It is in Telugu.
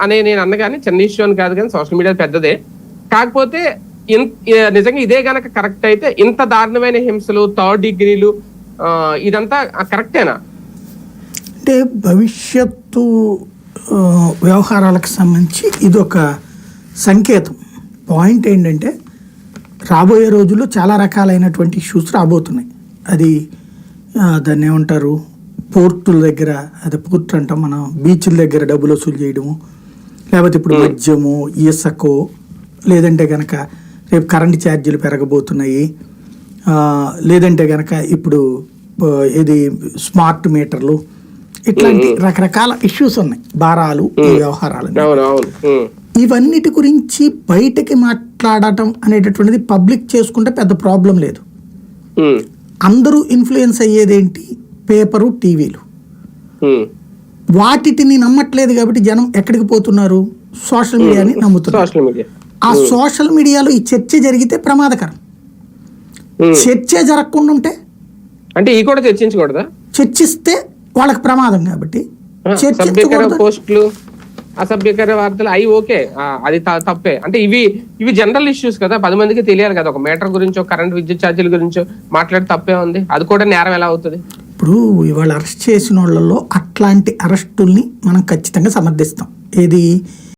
అనే నేను అన్నగానే చిన్న ఇష్యూ అని కాదు కానీ సోషల్ మీడియా పెద్దదే. కాకపోతే ఇన్- నిజంగా ఇదే గనక కరెక్ట్ అయితే ఇంత దారుణమైన హింసలు థర్డ్ డిగ్రీలు ఇదంతా కరెక్టేనా అంటే భవిష్యత్తు వ్యవహారాలకు సంబంధించి ఇది ఒక సంకేతం. పాయింట్ ఏంటంటే రాబోయే రోజుల్లో చాలా రకాలైనటువంటి ఇష్యూస్ రాబోతున్నాయి. అది దాన్ని ఏమంటారు? పోర్టుల దగ్గర అదే పోర్ట్ అంటాం మనం బీచ్ల దగ్గర డబ్బులు వసూలు చేయడము లేకపోతే ఇప్పుడు మద్యము ఇసుకో లేదంటే కనుక రేపు కరెంట్ ఛార్జీలు పెరగబోతున్నాయి. లేదంటే కనుక ఇప్పుడు ఇది స్మార్ట్ మీటర్లు ఇట్లాంటి రకరకాల ఇష్యూస్ ఉన్నాయి. భారాలు ఈ వ్యవహారాలు ఇవన్నిటి గురించి బయటకి మాట్లాడటం అనేటటువంటిది పబ్లిక్ చేసుకుంటే పెద్ద ప్రాబ్లం లేదు. అందరూ ఇన్ఫ్లుయెన్స్ అయ్యేదేంటి? పేపరు టీవీలు. వాటిని నమ్మట్లేదు కాబట్టి జనం ఎక్కడికి పోతున్నారు? సోషల్ మీడియాని నమ్ముతున్నారు. Social media. ఆ సోషల్ మీడియాలో ఈ చర్చ జరిగితే ప్రమాదకరం. చర్చే జరగకుండా ఉంటే? అంటే ఈ కూడా చర్చించకూడదా? చర్చిస్తే వాళ్ళకి ప్రమాదం కాబట్టి పోస్టులు అసభ్యకర వార్తలు అవి ఓకే. అది తప్పే. అంటే ఇవి ఇవి జనరల్ ఇష్యూస్ కదా పది మందికి తెలియాలి కదా. ఒక మీటర్ గురించో కరెంట్ విద్యుత్ ఛార్జీల గురించో మాట్లాడి తప్పే ఉంది. అది కూడా నేరం ఎలా అవుతుంది? ఇప్పుడు ఇవాళ అరెస్ట్ చేసిన వాళ్ళల్లో అట్లాంటి అరెస్టుల్ని మనం ఖచ్చితంగా సమర్థిస్తాం. ఏది?